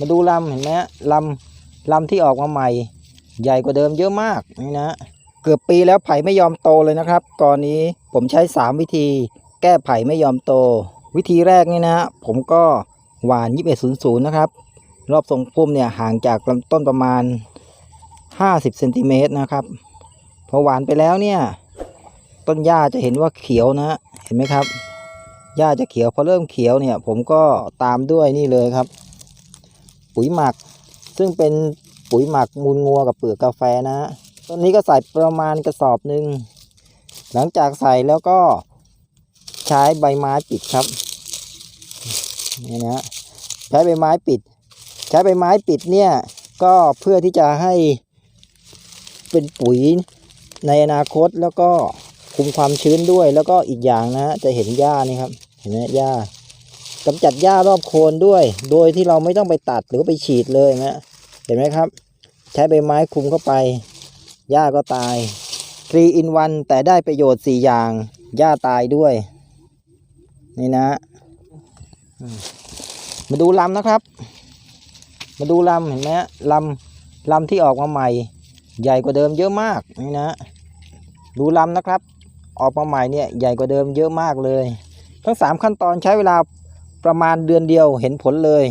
มาดูลำเห็นไหมฮะลำลำที่ออกมาใหม่ ใหญ่กว่าเดิมเยอะมากนี่นะ เกือบปีแล้วไผ่ไม่ยอมโตเลยนะครับก่อนนี้ผมใช้ 3 วิธี แก้ไผ่ไม่ยอมโต วิธีแรกนี่นะ ผมก็หวาน 2100 นะครับ รอบทรงพุ่มเนี่ยห่างจากลำต้นประมาณ 50เซนติเมตรนะครับ พอหวานไปแล้วเนี่ย ต้นหญ้าจะเห็นว่าเขียวนะ เห็นไหมครับหญ้าจะเขียวพอเริ่มเขียวเนี่ย ผมก็ตามด้วยนี่เลยครับ ปุ๋ยหมัก ซึ่งเป็นปุ๋ยหมักมูลงัวกับเปลือกกาแฟนะฮะต้นนี้ก็ใส่ประมาณกระสอบหนึ่งหลังจากใส่แล้วก็ใช้ใบไม้ปิดครับนี่นะฮะใช้ใบไม้ปิด ใช้ใบไม้ปิดเนี่ยก็เพื่อที่จะให้เป็นปุ๋ยในอนาคตแล้วก็คุมความชื้นด้วยแล้วก็อีกอย่างนะฮะจะเห็นหญ้านี่ครับ เห็นไหมหญ้า กำจัดหญ้ารอบโคนด้วย โดยที่เราไม่ต้องไปตัดหรือไปฉีดเลยนะเห็นไหมครับ ใช้ใบไม้คุมเข้าไป หญ้าก็ตาย3 in 1แต่ได้ประโยชน์ 4 อย่าง หญ้าตายด้วย นี่นะ มาดูลำนะครับ มาดูลำเห็นไหมฮะลำลำที่ออกมาใหม่ ใหญ่กว่าเดิมเยอะมาก นี่นะ ดูลำนะครับ ออกมาใหม่เนี่ยใหญ่กว่าเดิมเยอะมากเลย ทั้งสามขั้นตอนใช้เวลา ประมาณเดือนเดียวเห็นผลเลย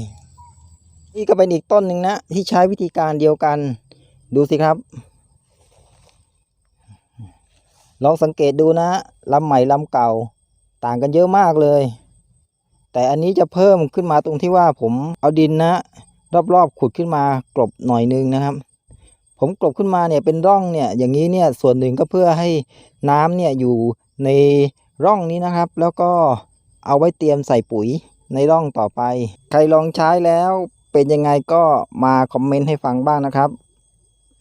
นี่ก็เป็นอีกต้นหนึ่งนะ ที่ใช้วิธีการเดียวกัน ดูสิครับ ลองสังเกตดูนะลำใหม่ลำเก่า ต่างกันเยอะมากเลย แต่อันนี้จะเพิ่มขึ้นมาตรงที่ว่าผมเอาดินนะ รอบๆขุดขึ้นมากลบหน่อยนึงนะครับผมกลบขึ้นมาเนี่ยเป็นร่องเนี่ยอย่างนี้เนี่ยส่วนหนึ่งก็เพื่อให้น้ำเนี่ยอยู่ในร่องนี้นะครับ แล้วก็เอาไว้เตรียมใส่ปุ๋ย ในร่องต่อไป ใครลองใช้แล้วเป็นยังไงก็มาคอมเมนต์ให้ฟังบ้างนะครับ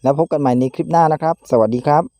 แล้วพบกันใหม่ในคลิปหน้านะครับ สวัสดีครับ